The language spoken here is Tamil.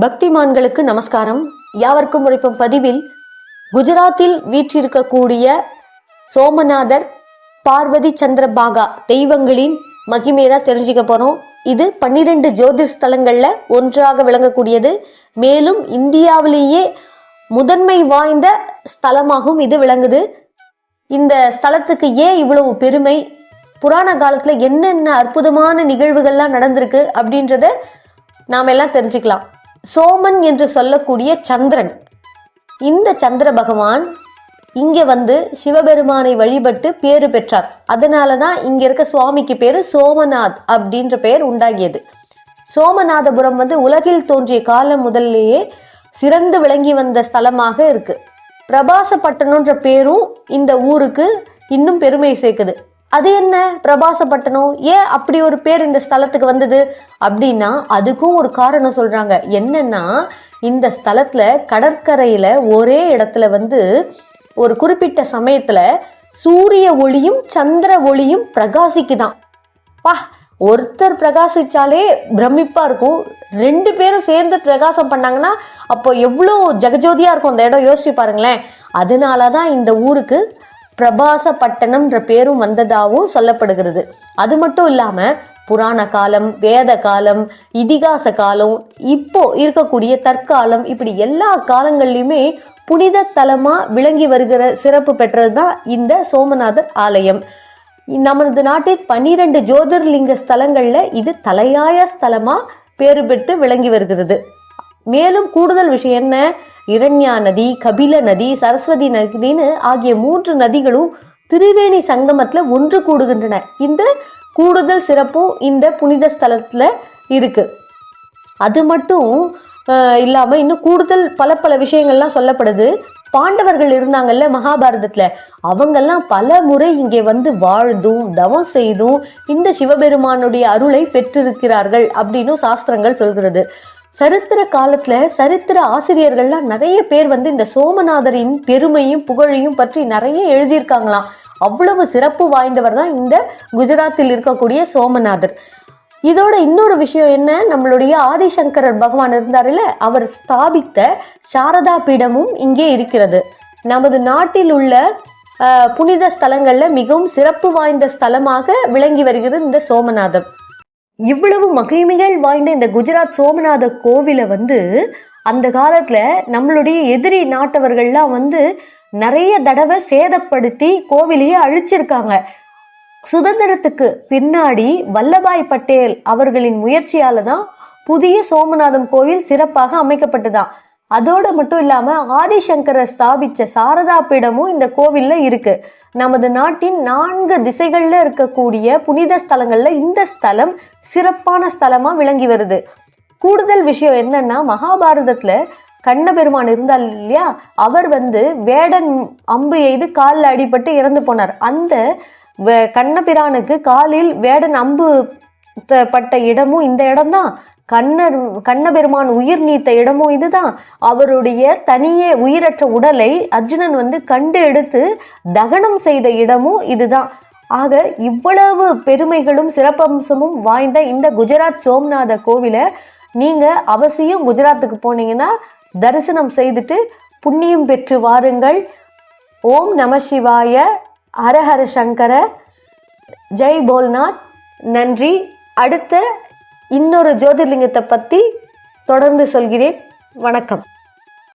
பக்திமான்களுக்கு நமஸ்காரம். யாவர்க்கும் உழைப்பும் பதிவில் குஜராத்தில் வீற்றிருக்கக்கூடிய சோமநாதர் பார்வதி சந்திரபாகா தெய்வங்களின் மகிமையை தெரிஞ்சுக்க போறோம். இது பன்னிரண்டு ஜோதிர் ஸ்தலங்கள்ல ஒன்றாக விளங்கக்கூடியது. மேலும் இந்தியாவிலேயே முதன்மை வாய்ந்த ஸ்தலமாகவும் இது விளங்குது. இந்த ஸ்தலத்துக்கு ஏன் இவ்வளவு பெருமை? புராண காலத்துல என்னென்ன அற்புதமான நிகழ்வுகள்லாம் நடந்திருக்கு அப்படின்றத நாம் எல்லாம் தெரிஞ்சுக்கலாம். சோமன் என்று சொல்லக்கூடிய சந்திரன். இந்த சந்திர பகவான் இங்கே வந்து சிவபெருமானை வழிபட்டு பேறு பெற்றார். அதனால தான் இங்கே இருக்க சுவாமிக்கு பேர் சோமநாத் அப்படின்ற பெயர் உண்டாகியது. சோமநாதபுரம் வந்து உலகில் தோன்றிய காலம் முதல்லேயே சிறந்து விளங்கி வந்த ஸ்தலமாக இருக்கு. பிரபாசப்பட்டணம்ன்ற பேரும் இந்த ஊருக்கு இன்னும் பெருமை சேர்க்குது. அது என்ன பிரபாசப்பட்டணம் ஏன் அப்படி ஒரு பேர் இந்த ஸ்தலத்துக்கு வந்தது? அப்படின்னா அதுக்கும் ஒரு காரணம் சொல்கிறாங்க என்னன்னா இந்த ஸ்தலத்தில் கடற்கரையில் ஒரே இடத்துல வந்து ஒரு குறிப்பிட்ட சமயத்தில் சூரிய ஒளியும் சந்திர ஒளியும் பிரகாசிக்குதான். பா ஒருத்தர் பிரகாசிச்சாலே பிரமிப்பாக இருக்கும். ரெண்டு பேரும் சேர்ந்து பிரகாசம் பண்ணாங்கன்னா அப்போ எவ்வளோ ஜெகஜோதியாக இருக்கும் அந்த இடம்? யோசிச்சு பாருங்களேன். அதனால தான் இந்த ஊருக்கு பிரபாச பட்டணம்ன்ற பேரும் வந்ததாகவும் சொல்லப்படுகிறது. அது மட்டும் இல்லாமல் புராண காலம் வேத காலம் இதிகாச காலம் இப்போ இருக்கக்கூடிய தற்காலம் இப்படி எல்லா காலங்கள்லையுமே புனித தலமாக விளங்கி வருகிற சிறப்பு பெற்றது தான் இந்த சோமநாதர் ஆலயம். நமது நாட்டின் பன்னிரண்டு ஜோதிர்லிங்க ஸ்தலங்களில் இது தலையாய ஸ்தலமாக பேறு பெற்று விளங்கி வருகிறது. மேலும் கூடுதல் விஷயம் என்ன? இரண்யா நதி கபில நதி சரஸ்வதி நதின்னு ஆகிய மூன்று நதிகளும் திரிவேணி சங்கமத்துல ஒன்று கூடுகின்றன. இந்த கூடுதல் சிறப்பும் இந்த புனித ஸ்தலத்துல இருக்கு. அது மட்டும் இல்லாமல் இல்லாம இன்னும் கூடுதல் பல பல விஷயங்கள்லாம் சொல்லப்படுது. பாண்டவர்கள் இருந்தாங்கல்ல மகாபாரதத்துல. அவங்கெல்லாம் பல முறை இங்கே வந்து வாழ்ந்தும் தவம் செய்தும் இந்த சிவபெருமானுடைய அருளை பெற்றிருக்கிறார்கள் அப்படின்னு சாஸ்திரங்கள் சொல்கிறது. சரித்திர காலத்துல சரித்திர ஆசிரியர்கள்லாம் நிறைய பேர் வந்து இந்த சோமநாதரின் பெருமையும் புகழையும் பற்றி நிறைய எழுதியிருக்காங்களாம். அவ்வளவு சிறப்பு வாய்ந்தவர் தான் இந்த குஜராத்தில் இருக்கக்கூடிய சோமநாதர். இதோட இன்னொரு விஷயம் என்ன? நம்மளுடைய ஆதிசங்கரர் பகவான் இருந்தாருல்ல அவர் ஸ்தாபித்த சாரதா பீடமும் இங்கே இருக்கிறது. நமது நாட்டில் உள்ள புனித ஸ்தலங்களில் மிகவும் சிறப்பு வாய்ந்த ஸ்தலமாக விளங்கி வருகிறது இந்த சோமநாதம் இவ்வளவு மகிமைகள் வாய்ந்த இந்த குஜராத் சோமநாத கோவிலை வந்து அந்த காலத்தில் நம்மளுடைய எதிரி நாட்டவர்கள்லாம் வந்து நிறைய தடவை சேதப்படுத்தி கோவிலையே அழிச்சிருக்காங்க. சுதந்திரத்துக்கு பின்னாடி வல்லபாய் பட்டேல் அவர்களின் முயற்சியால தான் புதிய சோமநாதம் கோவில் சிறப்பாக அமைக்கப்பட்டதான் அதோடு மட்டும் இல்லாமல் ஆதிசங்கரை ஸ்தாபித்த சாரதா பீடமும் இந்த கோவிலில் இருக்குது நமது நாட்டின் நான்கு திசைகளில் இருக்கக்கூடிய புனித ஸ்தலங்களில் இந்த ஸ்தலம் சிறப்பான ஸ்தலமாக விளங்கி வருது. கூடுதல் விஷயம் என்னன்னா மகாபாரதத்தில் கண்ணபெருமான் இருந்தால் இல்லையா? அவர் வந்து வேடன் அம்பு எய்து காலில் அடிபட்டு இறந்து போனார். அந்த கண்ணபிரானுக்கு காலில் வேடன் அம்பு பட்ட இடமும் இந்த இடம்தான். கண்ணர் கண்ணபெருமான் உயிர் நீத்த இடமும் இதுதான். அவருடைய தனியே உயிரற்ற உடலை அர்ஜுனன் வந்து கண்டு எடுத்து தகனம் செய்த இடமும் இதுதான். ஆக இவ்வளவு பெருமைகளும் சிறப்பம்சமும் வாய்ந்த இந்த குஜராத் சோம்நாத கோவிலை நீங்கள் அவசியம் குஜராத்துக்கு போனீங்கன்னா தரிசனம் செய்துட்டு புண்ணியம் பெற்று வாருங்கள். ஓம் நம சிவாய. ஹரஹர சங்கர. ஜெய் போல்நாத். நன்றி. அடுத்த இன்னொரு ஜோதிர்லிங்கத்தை பற்றி தொடர்ந்து சொல்கிறேன். வணக்கம்.